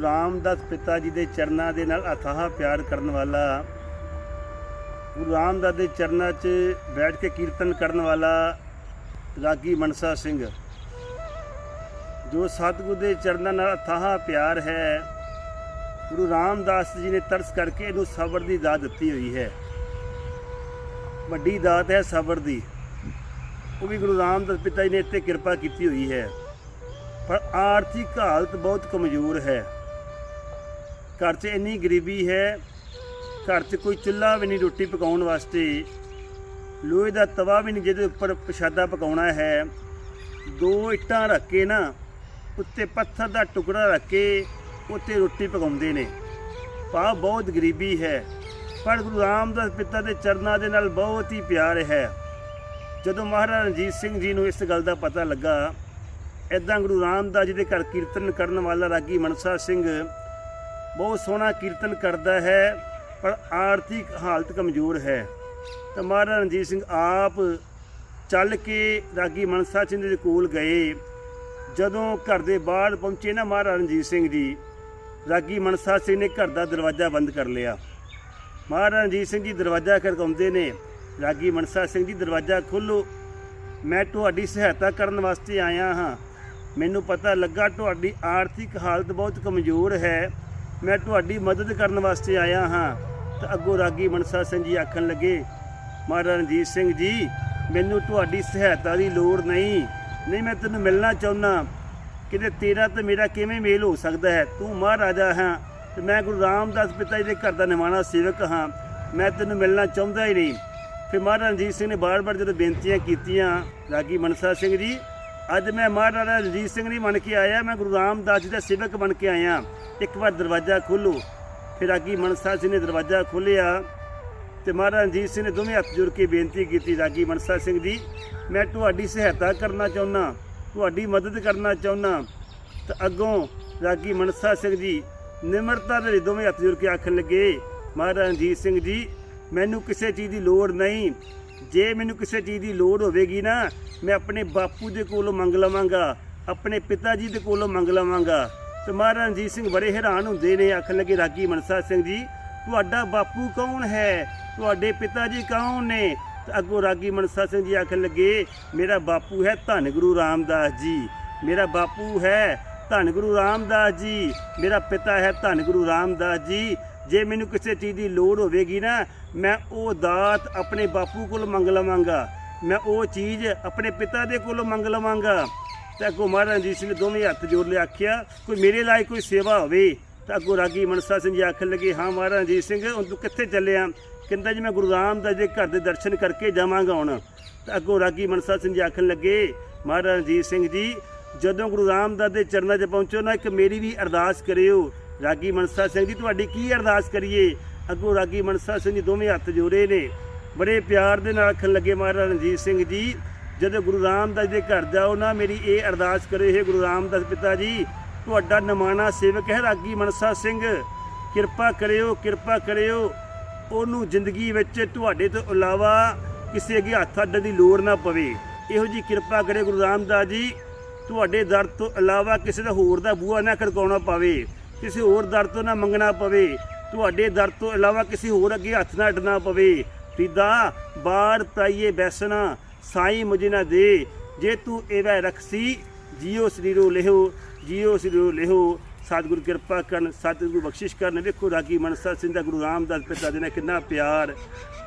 ਗੁਰੂ ਰਾਮਦਾਸ ਪਿਤਾ ਜੀ ਦੇ ਚਰਨਾਂ ਦੇ ਨਾਲ ਅਥਾਹ ਪਿਆਰ ਕਰਨ ਵਾਲਾ, ਗੁਰੂ ਰਾਮਦਾਸ ਦੇ ਚਰਨਾਂ 'ਚ ਬੈਠ ਕੇ ਕੀਰਤਨ ਕਰਨ ਵਾਲਾ ਰਾਗੀ ਮਨਸਾ ਸਿੰਘ, ਜੋ ਸਤਿਗੁਰ ਦੇ ਚਰਨਾਂ ਨਾਲ ਅਥਾਹ ਪਿਆਰ ਹੈ, ਗੁਰੂ ਰਾਮਦਾਸ ਜੀ ਨੇ ਤਰਸ ਕਰਕੇ ਇਹਨੂੰ ਸਬਰ ਦੀ ਦਾਤ ਦਿੱਤੀ ਹੋਈ ਹੈ। ਵੱਡੀ ਦਾਤ ਹੈ ਸਬਰ ਦੀ। ਉਹ ਵੀ ਗੁਰੂ ਰਾਮਦਾਸ ਪਿਤਾ ਜੀ ਨੇ ਇੱਥੇ ਕਿਰਪਾ ਕੀਤੀ ਹੋਈ ਹੈ। ਪਰ ਆਰਥਿਕ ਹਾਲਤ ਬਹੁਤ ਕਮਜ਼ੋਰ ਹੈ। ਘਰ 'ਚ ਇੰਨੀ ਗਰੀਬੀ ਹੈ, ਘਰ 'ਚ ਕੋਈ ਚੁੱਲ੍ਹਾ ਵੀ ਨਹੀਂ ਰੋਟੀ ਪਕਾਉਣ ਵਾਸਤੇ। ਲੋਹੇ ਦਾ ਤਵਾ ਵੀ ਨਹੀਂ ਜਿਹਦੇ ਉੱਪਰ ਪ੍ਰਸ਼ਾਦਾ ਪਕਾਉਣਾ ਹੈ। ਦੋ ਇੱਟਾਂ ਰੱਖ ਕੇ ਨਾ, ਉੱਤੇ ਪੱਥਰ ਦਾ ਟੁਕੜਾ ਰੱਖ ਕੇ ਉੱਤੇ ਰੋਟੀ ਪਕਾਉਂਦੇ ਨੇ। ਪਾ ਬਹੁਤ ਗਰੀਬੀ ਹੈ, ਪਰ ਗੁਰੂ ਰਾਮਦਾਸ ਪਿਤਾ ਦੇ ਚਰਨਾਂ ਦੇ ਨਾਲ ਬਹੁਤ ਹੀ ਪਿਆਰ ਹੈ। ਜਦੋਂ ਮਹਾਰਾਜਾ ਰਣਜੀਤ ਸਿੰਘ ਜੀ ਨੂੰ ਇਸ ਗੱਲ ਦਾ ਪਤਾ ਲੱਗਾ ਇਦਾਂ ਗੁਰੂ ਰਾਮਦਾਸ ਜੀ ਦੇ ਘਰ ਕੀਰਤਨ ਕਰਨ ਵਾਲਾ ਰਾਗੀ ਮਨਸਾ ਸਿੰਘ ਬਹੁਤ ਸੋਹਣਾ ਕੀਰਤਨ ਕਰਦਾ ਹੈ, ਪਰ ਆਰਥਿਕ ਹਾਲਤ ਕਮਜ਼ੋਰ ਹੈ। ਤਾਂ ਮਹਾਰਾਜਾ ਰਣਜੀਤ ਸਿੰਘ ਆਪ ਚੱਲ ਕੇ ਰਾਗੀ ਮਨਸਾ ਸਿੰਘ ਦੇ ਕੋਲ ਗਏ। ਜਦੋਂ ਘਰ ਦੇ ਬਾਹਰ ਪਹੁੰਚੇ ਨਾ ਮਹਾਰਾਜਾ ਰਣਜੀਤ ਸਿੰਘ ਜੀ, ਰਾਗੀ ਮਨਸਾ ਸਿੰਘ ਨੇ ਘਰ ਦਾ ਦਰਵਾਜ਼ਾ ਬੰਦ ਕਰ ਲਿਆ। ਮਹਾਰਾਜਾ ਰਣਜੀਤ ਸਿੰਘ ਜੀ ਦਰਵਾਜ਼ਾ ਖੜਕਾਉਂਦੇ ਨੇ। ਰਾਗੀ ਮਨਸਾ ਸਿੰਘ ਜੀ ਦਰਵਾਜ਼ਾ ਖੋਲੋ ਮੈਂ ਤੁਹਾਡੀ ਸਹਾਇਤਾ ਕਰਨ ਵਾਸਤੇ ਆਇਆ ਹਾਂ। ਮੈਨੂੰ ਪਤਾ ਲੱਗਾ ਤੁਹਾਡੀ ਆਰਥਿਕ ਹਾਲਤ ਬਹੁਤ ਕਮਜ਼ੋਰ ਹੈ। ਮੈਂ ਤੁਹਾਡੀ ਮਦਦ ਕਰਨ ਵਾਸਤੇ ਆਇਆ ਹਾਂ। ਤਾਂ ਅੱਗੋਂ ਰਾਗੀ ਮਨਸਾ ਸਿੰਘ ਜੀ ਆਖਣ ਲੱਗੇ ਮਹਾਰਾਜਾ ਰਣਜੀਤ ਸਿੰਘ ਜੀ, ਮੈਨੂੰ ਤੁਹਾਡੀ ਸਹਾਇਤਾ ਦੀ ਲੋੜ ਨਹੀਂ। ਨਹੀਂ, ਮੈਂ ਤੈਨੂੰ ਮਿਲਣਾ ਚਾਹੁੰਦਾ। ਕਿਤੇ ਤੇਰਾ ਤੇ ਮੇਰਾ ਕਿਵੇਂ ਮੇਲ ਹੋ ਸਕਦਾ ਹੈ? ਤੂੰ ਮਹਾਰਾਜਾ ਹਾਂ। ਤੇ ਮੈਂ ਗੁਰੂ ਰਾਮਦਾਸ ਪਿਤਾ ਜੀ ਦੇ ਘਰ ਦਾ ਨਿਮਾਣਾ ਸੇਵਕ ਹਾਂ। ਮੈਂ ਤੈਨੂੰ ਮਿਲਣਾ ਚਾਹੁੰਦਾ ਹੀ ਨਹੀਂ। ਫਿਰ ਮਹਾਰਾਜਾ ਰਣਜੀਤ ਸਿੰਘ ਨੇ ਬਾਰ-ਬਾਰ ਜਦੋਂ ਬੇਨਤੀਆਂ ਕੀਤੀਆਂ, ਰਾਗੀ ਮਨਸਾ ਸਿੰਘ ਜੀ ਅੱਜ ਮੈਂ ਮਹਾਰਾਜਾ ਰਣਜੀਤ ਸਿੰਘ ਨਹੀਂ ਬਣ ਕੇ ਆਇਆ, ਮੈਂ ਗੁਰੂ ਰਾਮਦਾਸ ਜੀ ਦਾ ਸੇਵਕ ਬਣ ਕੇ ਆਇਆ। ਇੱਕ ਵਾਰ ਦਰਵਾਜ਼ਾ ਖੋਲੋ ਫਿਰ ਰਾਗੀ ਮਨਸਾ ਸਿੰਘ ਨੇ ਦਰਵਾਜ਼ਾ ਖੋਲ੍ਹਿਆ ਤੇ ਮਹਾਰਾਜਾ ਰਣਜੀਤ ਸਿੰਘ ਨੇ ਦੋਵੇਂ ਹੱਥ ਜੋੜ ਕੇ ਬੇਨਤੀ ਕੀਤੀ, ਰਾਗੀ ਮਨਸਾ ਸਿੰਘ ਜੀ, ਮੈਂ ਤੁਹਾਡੀ ਸਹਾਇਤਾ ਕਰਨਾ ਚਾਹੁੰਦਾ, ਤੁਹਾਡੀ ਮਦਦ ਕਰਨਾ ਚਾਹੁੰਦਾ। ਤਾਂ ਅੱਗੋਂ ਰਾਗੀ ਮਨਸਾ ਸਿੰਘ ਜੀ ਨਿਮਰਤਾ ਦੇ ਦੋਵੇਂ ਹੱਥ ਜੋੜ ਕੇ ਆਖਣ ਲੱਗੇ, ਮਹਾਰਾਜਾ ਰਣਜੀਤ ਸਿੰਘ ਜੀ, ਮੈਨੂੰ ਕਿਸੇ ਚੀਜ਼ ਦੀ ਲੋੜ ਨਹੀਂ ਜੇ ਮੈਨੂੰ ਕਿਸੇ ਚੀਜ਼ ਦੀ ਲੋੜ ਹੋਵੇਗੀ ਨਾ, ਮੈਂ ਆਪਣੇ ਬਾਪੂ ਦੇ ਕੋਲੋਂ ਮੰਗ ਲਵਾਂਗਾ, ਆਪਣੇ ਪਿਤਾ ਜੀ ਦੇ ਕੋਲੋਂ ਮੰਗ ਲਵਾਂਗਾ। ਤੇ ਮਹਾਰਾਜਾ ਰਣਜੀਤ ਸਿੰਘ ਬੜੇ ਹੈਰਾਨ ਹੁੰਦੇ ਨੇ, ਆਖਣ ਲੱਗੇ, ਰਾਗੀ ਮਨਸਾ ਸਿੰਘ ਜੀ, ਤੁਹਾਡਾ ਬਾਪੂ ਕੌਣ ਹੈ? ਤੁਹਾਡੇ ਪਿਤਾ ਜੀ ਕੌਣ ਨੇ? ਤੇ ਅੱਗੋਂ ਰਾਗੀ ਮਨਸਾ ਸਿੰਘ ਜੀ ਆਖਣ ਲੱਗੇ, ਮੇਰਾ ਬਾਪੂ ਹੈ ਧੰਨ ਗੁਰੂ ਰਾਮਦਾਸ ਜੀ। ਮੇਰਾ ਬਾਪੂ ਹੈ ਧੰਨ ਗੁਰੂ ਰਾਮਦਾਸ ਜੀ। ਮੇਰਾ ਪਿਤਾ ਹੈ ਧੰਨ ਗੁਰੂ ਰਾਮਦਾਸ ਜੀ। ਜੇ ਮੈਨੂੰ ਕਿਸੇ ਚੀਜ਼ ਦੀ ਲੋੜ ਹੋਵੇਗੀ ਨਾ, ਮੈਂ ਉਹ ਦਾਤ ਆਪਣੇ ਬਾਪੂ ਕੋਲ ਮੰਗ ਲਵਾਂਗਾ। ਮੈਂ ਉਹ ਚੀਜ਼ ਆਪਣੇ ਪਿਤਾ ਦੇ ਕੋਲੋਂ ਮੰਗ ਲਵਾਂਗਾ। ਤੇ ਅੱਗੋਂ ਮਹਾਰਾਜ ਰਣਜੀਤ ਸਿੰਘ ਨੇ ਦੋਵੇਂ ਹੱਥ ਜੋੜ ਲਿਆ, ਆਖਿਆ, ਕੋਈ ਮੇਰੇ ਲਈ ਕੋਈ ਸੇਵਾ ਹੋਵੇ? ਤਾਂ ਅੱਗੋਂ ਰਾਗੀ ਮਨਸਾ ਸਿੰਘ ਜੀ ਆਖਣ ਲੱਗੇ, ਹਾਂ ਮਹਾਰਾਜ ਰਣਜੀਤ ਸਿੰਘ, ਹੁਣ ਤੂੰ ਕਿੱਥੇ ਚੱਲਿਆ? ਕਹਿੰਦਾ ਜੀ, ਮੈਂ ਗੁਰੂ ਰਾਮਦਾਸ ਦੇ ਘਰ ਦੇ ਦਰਸ਼ਨ ਕਰਕੇ ਜਾਵਾਂਗਾ ਹੁਣ। ਤਾਂ ਅੱਗੋਂ ਰਾਗੀ ਮਨਸਾ ਸਿੰਘ ਜੀ ਆਖਣ ਲੱਗੇ, ਮਹਾਰਾਜ ਰਣਜੀਤ ਸਿੰਘ ਜੀ, ਜਦੋਂ ਗੁਰੂ ਰਾਮਦਾਸ ਦੇ ਚਰਨਾਂ 'ਚ ਪਹੁੰਚੋ ਨਾ, ਇੱਕ ਮੇਰੀ ਵੀ ਅਰਦਾਸ ਕਰਿਓ। ਰਾਗੀ ਮਨਸਾ ਸਿੰਘ ਜੀ, ਤੁਹਾਡੀ ਕੀ ਅਰਦਾਸ ਕਰੀਏ? ਅੱਗੋਂ ਰਾਗੀ ਮਨਸਾ ਸਿੰਘ ਜੀ ਦੋਵੇਂ ਹੱਥ ਜੋੜੇ ਨੇ। ਬੜੇ ਪਿਆਰ ਦੇ ਨਾਲ ਆਖਣ ਲੱਗੇ ਮਹਾਰਾਜ ਰਣਜੀਤ ਸਿੰਘ ਜੀ, ਜਦੋਂ ਗੁਰੂ ਰਾਮਦਾਸ ਦੇ ਘਰ ਜਾਓ ਨਾ, ਮੇਰੀ ਇਹ ਅਰਦਾਸ ਕਰੇ ਇਹ ਗੁਰੂ ਰਾਮਦਾਸ ਪਿਤਾ ਜੀ, ਤੁਹਾਡਾ ਨਮਾਣਾ ਸੇਵਕ ਹੈ ਰਾਗੀ ਮਨਸਾ ਸਿੰਘ। ਕਿਰਪਾ ਕਰਿਓ ਕਿਰਪਾ ਕਰਿਓ। ਉਹਨੂੰ ਜ਼ਿੰਦਗੀ ਵਿੱਚ ਤੁਹਾਡੇ ਤੋਂ ਇਲਾਵਾ ਕਿਸੇ ਅੱਗੇ ਹੱਥ ਅੱਡਣ ਦੀ ਲੋੜ ਨਾ ਪਵੇ। ਇਹੋ ਜੀ ਕਿਰਪਾ ਕਰੇ ਗੁਰੂ ਰਾਮਦਾਸ ਜੀ, ਤੁਹਾਡੇ ਦਰ ਤੋਂ ਇਲਾਵਾ ਕਿਸੇ ਦਾ ਹੋਰ ਦਾ ਬੂਹਾ ਨਾ ਖੜਕਾਉਣਾ ਪਵੇ। ਕਿਸੇ ਹੋਰ ਦਰ ਤੋਂ ਨਾ ਮੰਗਣਾ ਪਵੇ। ਤੁਹਾਡੇ ਦਰ ਤੋਂ ਇਲਾਵਾ ਕਿਸੇ ਹੋਰ ਅੱਗੇ ਹੱਥ ਨਾ ਅੱਡਣਾ ਪਵੇ। ਪਿਦਾ ਬਾਰ ਤਾਈਏ ਬੈਸਣਾ, ਸਾਈ ਮੁਝੇ ਨਾ ਦੇ। ਜੇ ਤੂੰ ਇਹਵੈ ਰਖਸੀ ਜੀਓ ਸਰੀਰੋ ਲਿਹੋ, ਜੀਓ ਸਰੀਰੋ ਲਿਹੋ। ਸਤਿਗੁਰੂ ਕਿਰਪਾ ਕਰਨ, ਸਤਿਗੁਰੂ ਬਖਸ਼ਿਸ਼ ਕਰਨ। ਵੇਖੋ ਰਾਗੀ ਮਨਸਾ ਸਿੰਘ ਦਾ ਗੁਰੂ ਰਾਮਦਾਸ ਪਿਤਾ ਜੀ ਨੇ ਕਿੰਨਾ ਪਿਆਰ,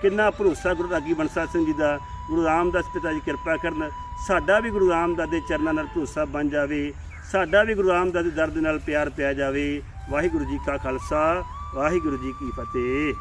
ਕਿੰਨਾ ਭਰੋਸਾ ਗੁਰੂ ਰਾਗੀ ਮਨਸਾ ਸਿੰਘ ਜੀ ਦਾ। ਗੁਰੂ ਰਾਮਦਾਸ ਪਿਤਾ ਜੀ ਕਿਰਪਾ ਕਰਨ, ਸਾਡਾ ਵੀ ਗੁਰੂ ਰਾਮਦਾਸ ਦੇ ਚਰਨਾਂ ਨਾਲ ਭਰੋਸਾ ਬਣ ਜਾਵੇ। ਸਾਡਾ ਵੀ ਗੁਰੂ ਰਾਮਦਾਸ ਦੇ ਦਰਦ ਨਾਲ ਪਿਆਰ ਪਿਆ ਜਾਵੇ। ਵਾਹਿਗੁਰੂ ਜੀ ਕਾ ਖਾਲਸਾ, ਵਾਹਿਗੁਰੂ ਜੀ ਕੀ ਫਤਿਹ।